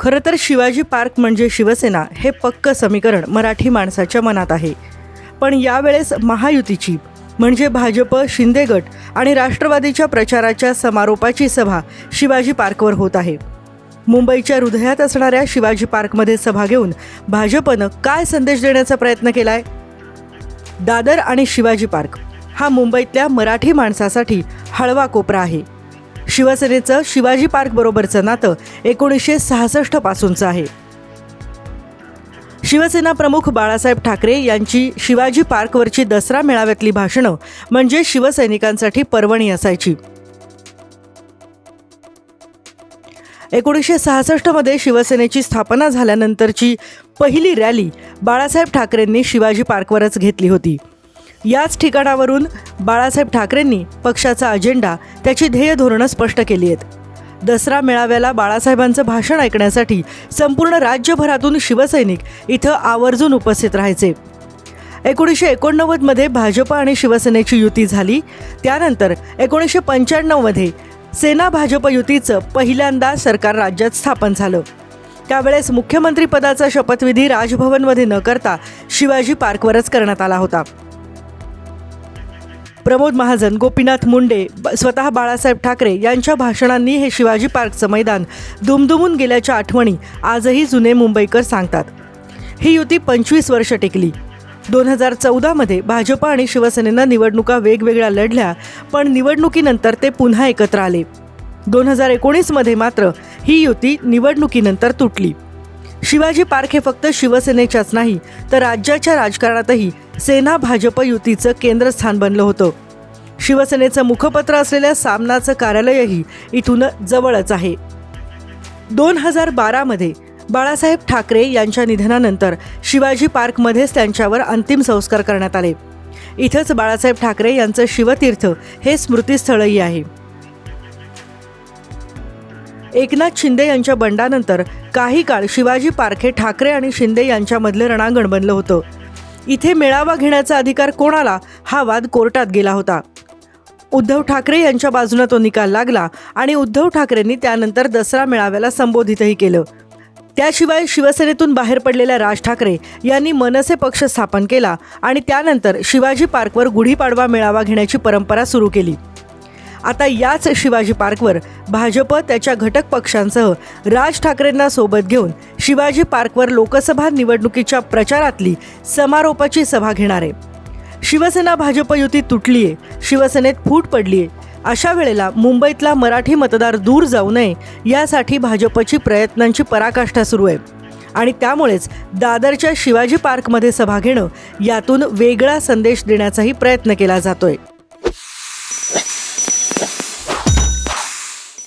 खरं तर शिवाजी पार्क म्हणजे शिवसेना हे पक्क समीकरण मराठी माणसाच्या मनात आहे. पण यावेळेस महायुतीची म्हणजे भाजप शिंदे गट आणि राष्ट्रवादीच्या प्रचाराच्या समारोपाची सभा शिवाजी पार्कवर होत आहे. मुंबईच्या हृदयात असणाऱ्या शिवाजी पार्कमध्ये सभा घेऊन भाजपनं काय संदेश देण्याचा प्रयत्न केलाय? दादर आणि शिवाजी पार्क. हा मुंबईतल्या मराठी माणसासाठी हळवा कोपरा आहे. शिवसेनेचं शिवाजी पार्क बरोबरचं नातं एकोणीसशे सहासष्ट पासूनचं आहे. शिवसेना प्रमुख बाळासाहेब ठाकरे यांची शिवाजी पार्कवरची दसरा मेळाव्यातली भाषणं म्हणजे शिवसैनिकांसाठी पर्वणी असायची. एकोणीसशे सहासष्टमध्ये शिवसेनेची स्थापना झाल्यानंतरची पहिली रॅली बाळासाहेब ठाकरेंनी शिवाजी पार्कवरच घेतली होती. याच ठिकाणावरून बाळासाहेब ठाकरेंनी पक्षाचा अजेंडा त्याची ध्येय धोरणं स्पष्ट केली आहेत. दसरा मेळाव्याला बाळासाहेबांचं भाषण ऐकण्यासाठी संपूर्ण राज्यभरातून शिवसैनिक इथं आवर्जून उपस्थित राहायचे. एकोणीसशे एकोणनव्वदमध्ये भाजप आणि शिवसेनेची युती झाली. त्यानंतर एकोणीसशे पंच्याण्णवमध्ये सेना भाजप युतीचं पहिल्यांदा सरकार राज्यात स्थापन झालं. त्यावेळेस मुख्यमंत्रीपदाचा शपथविधी राजभवनमध्ये न करता शिवाजी पार्कवरच करण्यात आला होता. प्रमोद महाजन गोपीनाथ मुंडे ब- स्वतः बाळासाहेब ठाकरे यांच्या भाषणांनी हे शिवाजी पार्कचं मैदान दुमदुमून गेल्याच्या आठवणी आजही जुने मुंबईकर सांगतात. ही युती पंचवीस वर्ष टिकली. दोन हजार चौदामध्ये भाजप आणि शिवसेनेनं निवडणुका वेगवेगळ्या लढल्या पण निवडणुकीनंतर ते पुन्हा एकत्र आले. दोन हजार एकोणीसमध्ये मात्र ही युती निवडणुकीनंतर तुटली. शिवाजी पार्क हे फक्त शिवसेनेच्याच नाही तर राज्याच्या राजकारणातही सेना भाजप युतीचं केंद्रस्थान बनलं होतं. शिवसेनेचं मुखपत्र असलेल्या सामनाचं कार्यालयही इथून जवळच आहे. दोन हजार बारामध्ये बाळासाहेब ठाकरे यांच्या निधनानंतर शिवाजी पार्कमध्येच त्यांच्यावर अंतिम संस्कार करण्यात आले. इथंच बाळासाहेब ठाकरे यांचं शिवतीर्थ हे स्मृतीस्थळही आहे. एकनाथ शिंदे यांच्या बंडानंतर काही काळ शिवाजी पार्क हे ठाकरे आणि शिंदे यांच्यामधलं रणांगण बनलं होतं. इथे मेळावा घेण्याचा अधिकार कोणाला? हा वाद कोर्टात गेला होता. उद्धव ठाकरे यांच्या बाजूने तो निकाल लागला आणि उद्धव ठाकरेंनी त्यानंतर दसरा मेळाव्याला संबोधितही केलं. त्याशिवाय शिवसेनेतून बाहेर पडलेल्या राज ठाकरे यांनी मनसे पक्ष स्थापन केला आणि त्यानंतर शिवाजी पार्कवर गुढीपाडवा मेळावा घेण्याची परंपरा सुरू केली. आता याच शिवाजी पार्कवर भाजप त्याच्या घटक पक्षांसह राज ठाकरेंना सोबत घेऊन शिवाजी पार्कवर लोकसभा निवडणुकीच्या प्रचारातली समारोपाची सभा घेणार आहे. शिवसेना भाजप युती तुटली आहे शिवसेनेत फूट पडली आहे अशा वेळेला मुंबईतला मराठी मतदार दूर जाऊ नये यासाठी भाजपची प्रयत्नांची पराकाष्ठा सुरू आहे. आणि त्यामुळेच दादरच्या शिवाजी पार्कमध्ये सभा घेणं यातून वेगळा संदेश देण्याचाही प्रयत्न केला जातोय.